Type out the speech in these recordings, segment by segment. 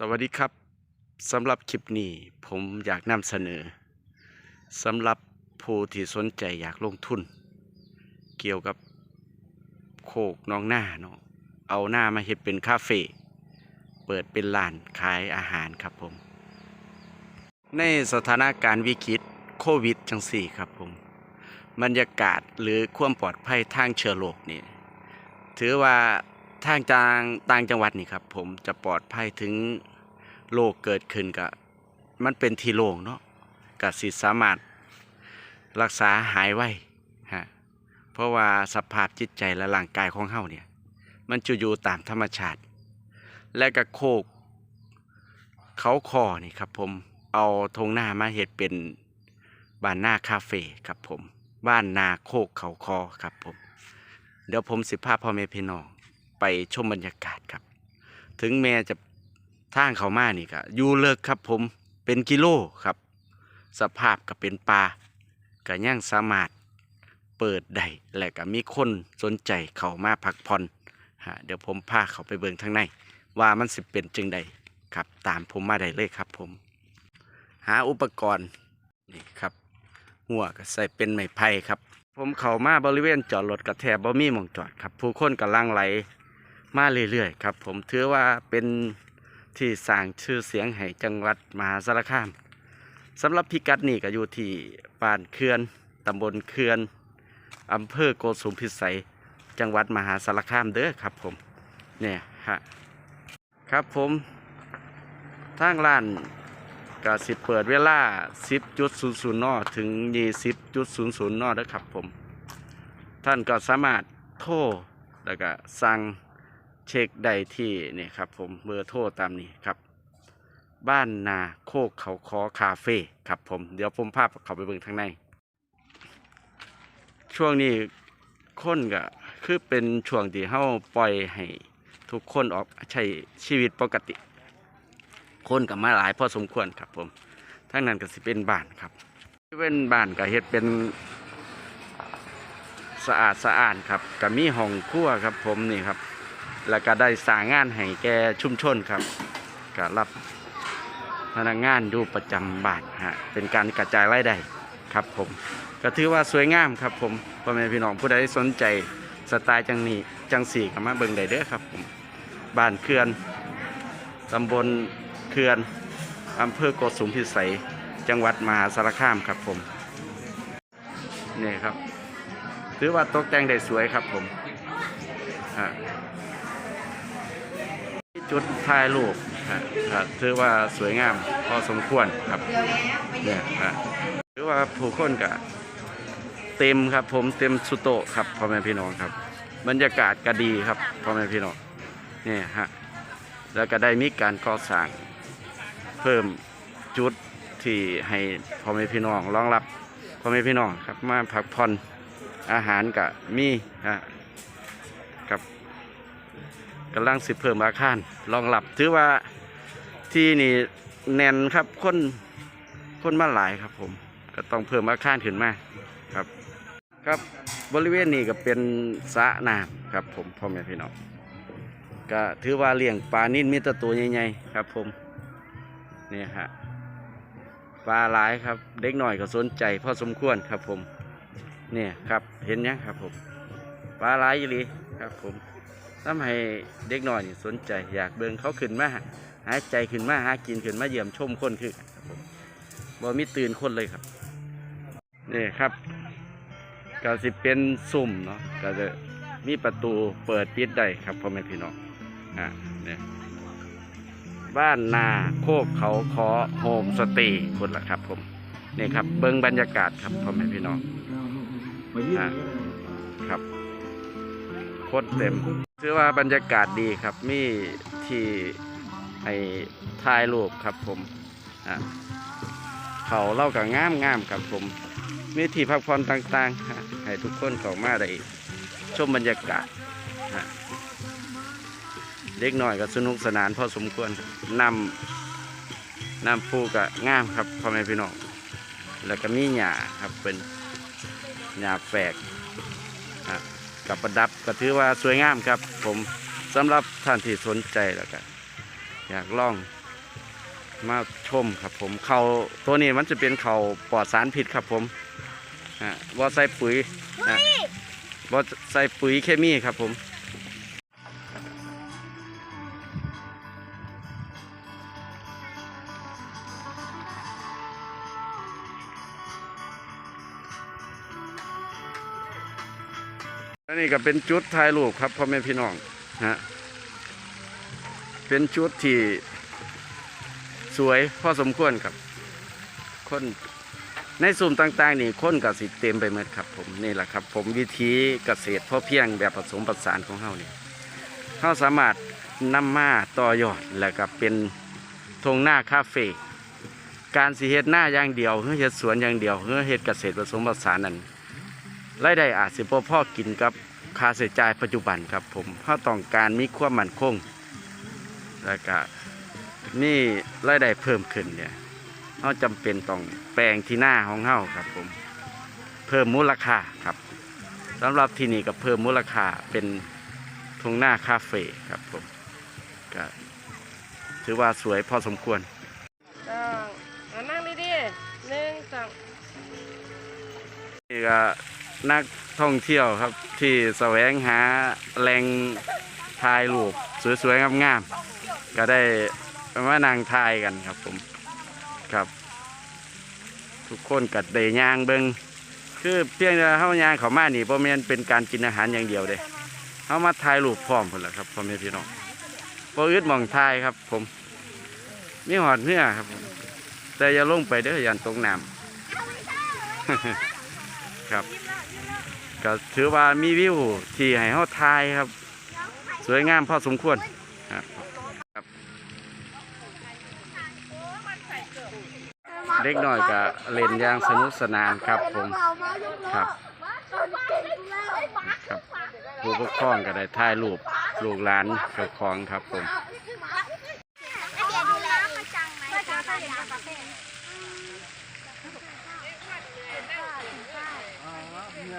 สวัสดีครับสำหรับคลิปนี้ผมอยากนำเสนอสำหรับผู้ที่สนใจอยากลงทุน เกี่ยวกับโคกน้องหน้าเนาะเอาหน้ามาเฮ็ดเป็นคาเฟ่เปิดเป็นร้านขายอาหารครับผม ในสถานการณ์วิกฤตโควิดจังสี่ครับผม บรรยากาศหรือความปลอดภัยทางเชื้อโรคนี่ถือว่า ทางต่างต่างจังหวัดนี่ครับ ผมจะปลอดภัยถึงโรคเกิดขึ้นกับมันเป็นทีโล่งเนาะกับสิสามารถรักษาหายไวฮะเพราะว่าสภาพจิตใจและร่างกายของเฮาเนี่ย มันจะอยู่ตามธรรมชาติ และก็โคก เขาคอนี่ครับผมเอาทงหน้ามาเฮ็ดเป็นบ้านหน้าคาเฟ่ครับผม บ้านนาโคกเขาคอครับผม เดี๋ยวผมสิพาพ่อแม่พี่น้อง ไปชมบรรยากาศครับ ถึงแม้จะทางเขามานี่ก็อยู่เลิกครับผมเป็นกิโลครับ สภาพก็เป็นป่าก็ยังสามารถเปิดได้และก็มีคนสนใจเขามาพักผ่อนฮะเดี๋ยวผมพาเขาไปเบิ่งทางใน ว่ามันสิเป็นจึงใดครับ ตามผมมาได้เลยครับผม หาอุปกรณ์นี่ครับ หัวก็ใส่เป็นไม้ไผ่ครับ ผมเข้ามาบริเวณจอดรถกระแทบบ่มีหมองจอดครับ ผู้คนกำลังไหล มาเรื่อยๆครับ ผมถือว่าเป็นที่สร้างชื่อเสียงให้จังหวัดมหาสารคามสำหรับพิกัดนี่ก็อยู่ที่บ้านเขื่อนตำบลเขื่อนอำเภอโกสุมพิสัย จังหวัดมหาสารคามเด้อครับผมเนี่ยฮะครับผมทางร้านก็สิเปิดเวลา 10.00นถึง 20.00นนะครับผม ท่านก็สามารถโทรแล้วก็สั่ง เช็คได้ที่นี่ครับผมเบอร์โทรตามนี้ครับ บ้านนาโคกเขาคอคาเฟ่ครับผมเดี๋ยวผมพาเขาไปเบิ่งทางใน ช่วงนี้คนก็คือเป็นช่วงที่เฮาปล่อยให้ทุกคนออกใช้ชีวิตปกติ คนกับมาหลายพอสมควรครับผมทั้งนั้นก็สิเป็นบ้านครับเป็นบ้านก็เฮ็ดเป็นสะอาดสะอาดครับก็มีห้องครัวครับผมนี่ครับ แล้วก็ได้สร้างงานให้แก่ชุมชนครับก็รับพนักงานดูประจำบ้านฮะเป็นการกระจายรายได้ครับ ผมก็ถือว่าสวยงามครับ ผมพ่อแม่พี่น้องผู้ใดสนใจสไตล์จังนี้จังสี่ก็มาเบิ่งได้เด้อครับผมบ้านเขื่อนตำบลเขื่อนอำเภอโกสุมพิสัย จังหวัดมหาสารคามครับผมนี่ครับ ถือว่าตกแต่งได้สวยครับผมอ่า จุดถ่ายรูปครับถือว่าสวยงามพอสมควรครับเนี่ยฮะถือว่าผู้คนก็เต็มครับ ผมเต็มสุโตครับพ่อแม่พี่น้องครับ บรรยากาศก็ดีครับพ่อแม่พี่น้องนี่ฮะแล้วก็ได้มีการก่อสร้างเพิ่มจุดที่ให้พ่อแม่พี่น้องรองรับพ่อแม่พี่น้องครับมาพักผ่อนอาหารกับมีฮะกับ กำลังสิเพิ่มอาคารรองรับถือว่าที่นี่แน่นครับคนคนมาหลายครับผมก็ต้องเพิ่มอาคารขึ้นมาครับ ครับบริเวณนี้ก็เป็นสระน้ำครับ ผมพ่อแม่พี่น้องก็ถือว่าเลี้ยงปลานิ่นมีตตัวใหญ่ๆครับ ผมนี่ฮะปลาหลายครับ เด็กหน่อยก็สนใจพอสมควรครับผมเนี่ยครับเห็นยังครับผมปลาหลายอยู่ลีครับผม ทำให้เด็กหน่อยนี่สนใจอยากเบิ่งเขาขึ้นมาหายใจขึ้นมาหากินขึ้นมาเยี่ยมชมคนคือกันครับผมบ่มีตื่นคนเลยครับนี่ครับก็สิเป็นสุ่มเนาะก็จะมีประตูเปิดปิดได้ครับพ่อแม่พี่น้องอะเนี่ยบ้านนาโคกเขาขอโฮมสเตย์คนละครับผมนี่ครับเบิ้งบรรยากาศครับพ่อแม่พี่น้องอะ คตรเต็มถือว่าบรรยากาศดีครับ มีที่ให้ถ่ายรูปครับผมเขาเล่ากับงามงามครับผม มีที่พักผ่อนต่างๆ ให้ทุกคนเข้ามาได้ชมบรรยากาศเด็กหน่อยก็สนุกสนานพอสมควรนำนำผูกะงามครับพ่อแม่พี่น้องแล้วก็มีหญ้าครับเป็นหญ้าแฝก กับประดับก็ถือว่าสวยงามครับ ผมสำหรับท่านที่สนใจแล้วก็อยากลองมาชมครับผมเขาตัวนี้มันจะเป็นเขาปลอดสารพิษครับผมอ่าว่าใส่ปุ๋ยอะว่าใส่ปุ๋ยเคมีครับผม นี้ก็เป็นจุดถ่ายรูปครับพ่อแม่พี่น้องฮะเป็นจุดที่สวยพอสมควรครับ คนในสุ่มต่างๆ นี่คนกับสิเต็มไปหมดครับ ผมนี่แหละครับ ผมวิธีเกษตรพอเพียงแบบผสมผสานของเฮานี่เฮาสามารถนำมาต่อยอดแล้วก็เป็นทงหน้าคาเฟ่การสิเฮ็ดหน้าอย่างเดียวเฮือเฮ็ดสวนอย่างเดียวเฮือเฮ็ดเกษตรผสมผสานนั้นรายได้อาจสิบ่พอกินกับ ค่าใช้จ่ายปัจจุบันครับผมเฮาต้องการมีความมั่นคง แล้วก็มีรายได้เพิ่มขึ้นเนี่ยเฮาจำเป็นต้องแปลงที่หน้าของเฮาครับผม เพิ่มมูลค่าครับสำหรับที่นี่ก็เพิ่มมูลค่าเป็นทุ่งหน้าคาเฟ่ครับผมก็ถือว่าสวยพอสมควรอ่าเอานั่งดีๆหนึ่งสองนี่ก็ นักท่องเที่ยวครับ ที่แสวงหาแหล่งถ่ายรูปสวยๆงามๆก็ได้มานั่งถ่ายกันครับผมครับ ทุกคนกัดได้ย่างเบิงคือเพียงแต่เฮายางเขามานี่บ่แม่นเป็นการกินอาหารอย่างเดียวเด้เฮามาถ่ายรูปพร้อมพุ่นละครับพ่อแม่พี่น้องบ่อึดหมองถ่ายครับ ผมมีหอดเนื้อครับ แต่อย่าลงไปเด้ออย่าตกน้ำครับ ก็ถือว่ามีวิวที่ให้เฮาถ่ายครับ สวยงามพอสมควรครับครับเด็กน้อยก็เล่นอย่างสนุกสนานครับผมครับครับผู้ปกครองก็ได้ถ่ายรูปลูกหลานเจ้าของครับผม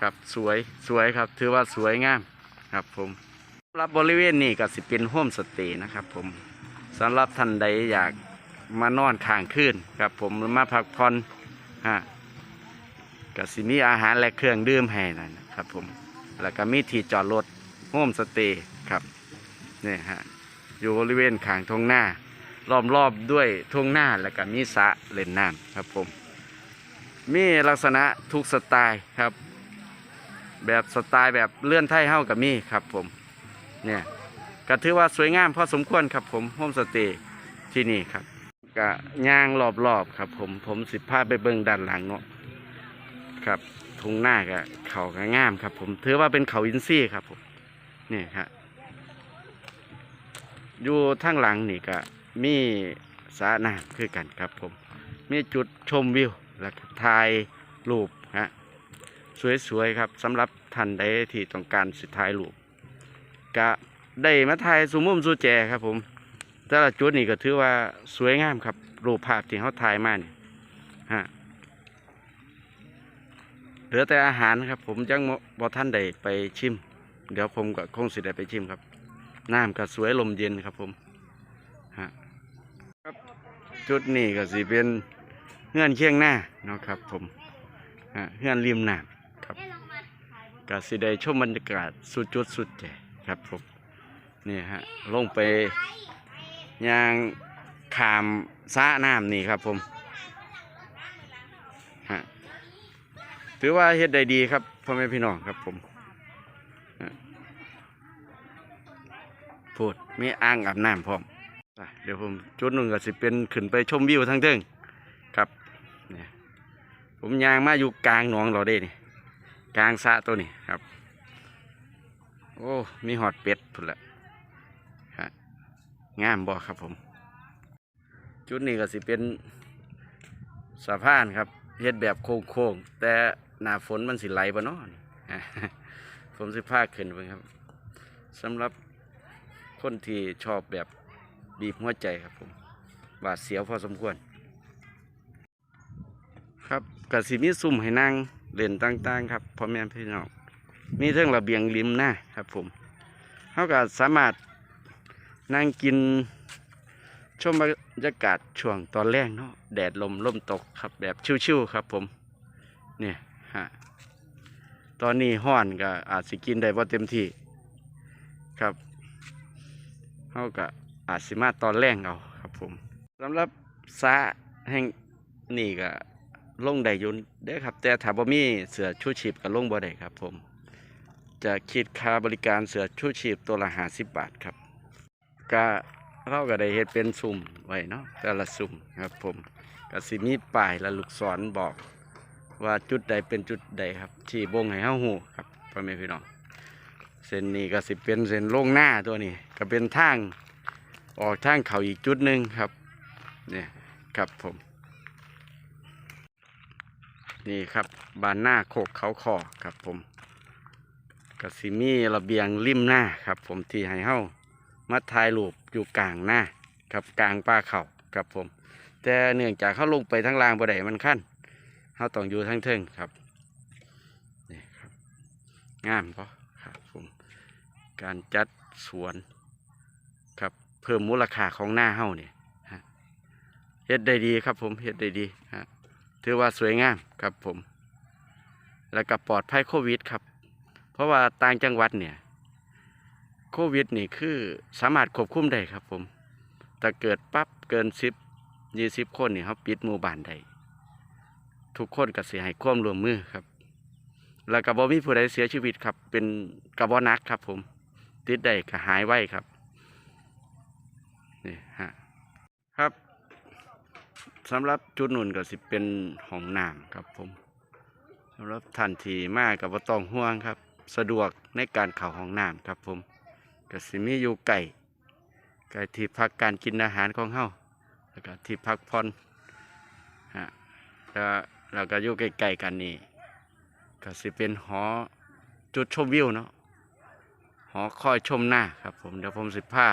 ครับสวยสวยครับ ถือว่าสวยงามครับผมสำหรับบริเวณนี้ก็สิเป็นโฮมสเตย์นะครับ ผมสำหรับท่านใดอยากมานอนข้างคืนครับ ผมมาพักผ่อนฮะก็สิมีอาหารและเครื่องดื่มให้นั่นครับ ผมแล้วก็มีที่จอดรถโฮมสเตย์ครับนี่ฮะอยู่บริเวณข้างทงหน้าล้อมรอบด้วยทงหน้าแล้วก็มีสระเล่นน้ำครับผม มีลักษณะทุกสไตล์ครับ แบบสไตล์แบบเลื่อนไทยเฮ้ากับมีครับผมเนี่ยก็ถือว่าสวยงามพอสมควรครับผมโฮมสเตย์ที่นี่ครับกะย่างรอบๆครับ ผมผมสิพาไปเบิ่งด้านหลังเนาะครับทุ่งหน้ากะเขากะงามครับ ผมถือว่าเป็นเขาอินซี่ครับผมนี่ครับอยู่ทางหลังนี่ก็มีสระน้ำคือกันครับผม มีจุดชมวิวแล้วก็ถ่ายรูปฮะ สวยๆครับสำหรับท่านใดที่ต้องการสิถ่ายรูปกะได้มาถ่ายสุมุมสุแจครับผมแต่ละจุดนี่ก็ถือว่าสวยงามครับ รูปภาพที่เขาถ่ายมาเนี่ยฮะเหลือแต่อาหารครับ ผมยังบ่ท่านใดไปชิม เดี๋ยวผมก็คงสิได้ไปชิมครับน้ำก็สวยลมเย็นครับผมฮะครับจุดนี้ก็สิเป็นเฮือนเคียงหน้าเนาะครับผมฮะเฮือนริมน้ำ ก็สิได้ชมบรรยากาศสุดจุดสุดใจครับผมนี่ฮะลงไปยางขามสระน้ำนี่ครับผมฮะถือว่าเฮ็ดได้ดีครับพ่อแม่พี่น้องครับผมพูดมีอ่างอาบน้ำพร้อมเดี๋ยวผมจุดหนึ่งก็สิเป็นขึ้นไปชมวิวทั้งเทิงครับเนี่ยผมยางมาอยู่กลางหนองเราได้นี่ กลางสะตัวนี้ครับ โอ้ มีหอดเป็ดพุ่นละฮะงามบ่ครับผม จุดนี้ก็สิเป็นสะพานครับเฮ็ดแบบโค้งๆ แต่หน้าฝนมันสิไหลบ่เนาะนี่ผมสิพาขึ้นไปครับสำหรับคนที่ชอบแบบบีบหัวใจครับผมหวาดเสียวพอสมควร ครับก็สิมีซุ่มให้นั่ง เล่นต่างๆ ครับพ่อแม่พี่น้องมีเรื่องระเบียงริมหน้าครับผมเขาก็สามารถนั่งกินชมบรรยากาศช่วงตอนแรกเนาะแดดลมลมตกครับแบบชิวๆครับผมเนี่ยฮะตอนนี้ห้อนก็อาจสิกินได้บ่เต็มที่ครับเขาก็อาจสิมาตอนแรกเอาครับผมสำหรับสะแห่งนี่ก็ ลงได้อยุนได้อครับ แต่ถ้าบ่มีเสือชูชีพก็ลงบ่ได้ครับ ผม จะคิดค่าบริการเสือชูชีพตัวละห้าสิบบาทครับก็เราก็ได้เฮ็ดเป็นสุ่มไว้เนาะแต่ละสุ่มครับ ผมก็สิมีป้ายและลูกศรบอก ว่าจุดใดเป็นจุดใดครับ ที่บ่งให้เฮาฮู้ครับพ่อแม่พี่น้องเส้นนี้ก็สิเป็นเส้นลงหน้าตัวนี้ ก็เป็นทางออกทางเขาอีกจุดหนึ่งครับเนี่ยครับผม นี่ครับบานหน้าโคกเขาคอครับผมก็สิมีระเบียงริมหน้าครับผมที่ให้เฮามาถ่ายรูปอยู่กลางหน้าครับกลางป่าเขาครับผม แต่เนื่องจากเขาลงไปทั้งล่างบ่ได้มันขั้นเขาต้องอยู่ทั้งเทิงครับนี่ครับงามปะครับผมการจัดสวนครับเพิ่มมูลค่าของหน้าเฮาเนี่ยเฮ็ดได้ดีครับผมเฮ็ดได้ดีฮะ ถือว่าสวยงามครับผม แล้วก็ปลอดภัยโควิดครับ เพราะว่าต่างจังหวัดเนี่ยโควิดนี่คือสามารถควบคุมได้ครับผมถ้าเกิดปั๊บเกินสิบยี่สิบคนนี่เขาปิดหมู่บ้านได้ทุกคนก็เสียให้ควมรวมมือครับ แล้วก็บ่มีผู้ใดเสียชีวิตครับ เป็นกระบอนักครับ ผม ติดได้ก็หายไวครับนี่ฮะครับ สำหรับจุดนุ่นก็สิเป็นห้องน้ำครับผมสำหรับท่านที่มากับบ่ต้องห่วงครับ สะดวกในการเข้าห้องน้ำครับผมก็สิมีอยู่ไก่ไก็ที่พักการกินอาหารของเฮาแล้วก็ที่พักผ่อนฮะแล้วเราก็อยู่ใกล้ๆกันนี่ก็สิเป็นหอจุดชมวิวเนาะหอคอยชมหน้าครับผมเดี๋ยวผมสิพา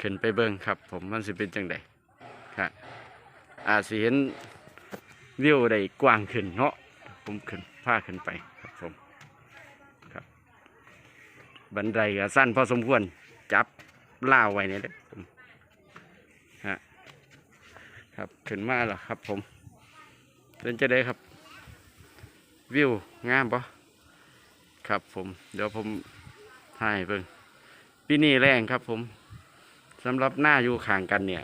ขึ้นไปเบิ่งครับ ผมมันสิเป็นจังไดครับ อาจสิเห็นวิวได้กว้างขึ้นเนาะผมขึ้นพาขึ้นไปครับผมครับ บันไดก็สั้นพอสมควรจับล่าวไว้เนี่ยเด้อผมฮะครับขึ้นมาแล้วครับผมเป็นจะได้ครับ วิวงามปะครับผม เดี๋ยวผมถ่ายเบิ่งปีนี้แรงครับผมสำหรับหน้าอยู่ข้างกันเนี่ย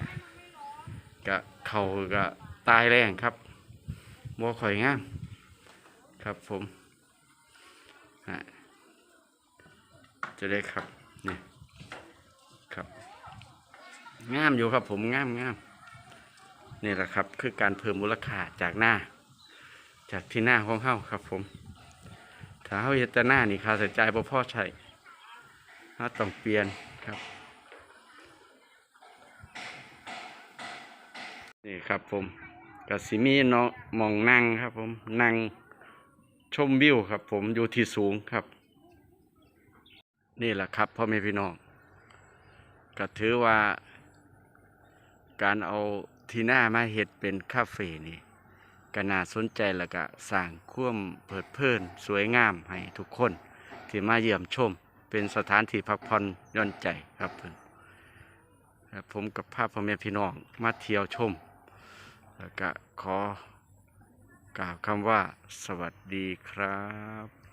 กะเขาก็ตายแรงครับบ่ข่อยงามครับผมฮะจะได้ครับเนี่ยครับงามอยู่ครับผมงามงามนี่แหละครับ คือการเพิ่มมูลค่าจากหน้า จากที่หน้าของเฮาครับผมถ้าเฮาเฮ็ดแต่หน้านี่ค่าใช้จ่ายบ่อใช้เฮาต้องเปลี่ยนครับ ครับผมก็สิมีเนาะมองนั่งครับผมนั่งชมวิวครับ ผมอยู่ที่สูงครับ นี่แหละครับพ่อแม่พี่น้องก็ถือว่า การเอาทีหน้ามาเฮ็ดเป็นคาเฟ่นี่ก็น่าสนใจแล้วก็สร้างความเพิดเพลินสวยงามให้ทุกคนที่มาเยี่ยมชม เป็นสถานที่พักผ่อนย่อนใจครับเพิ่นผมกับภาพพ่อแม่พี่น้องมาเที่ยวชม แล้วก็ขอกล่าวคำว่าสวัสดีครับ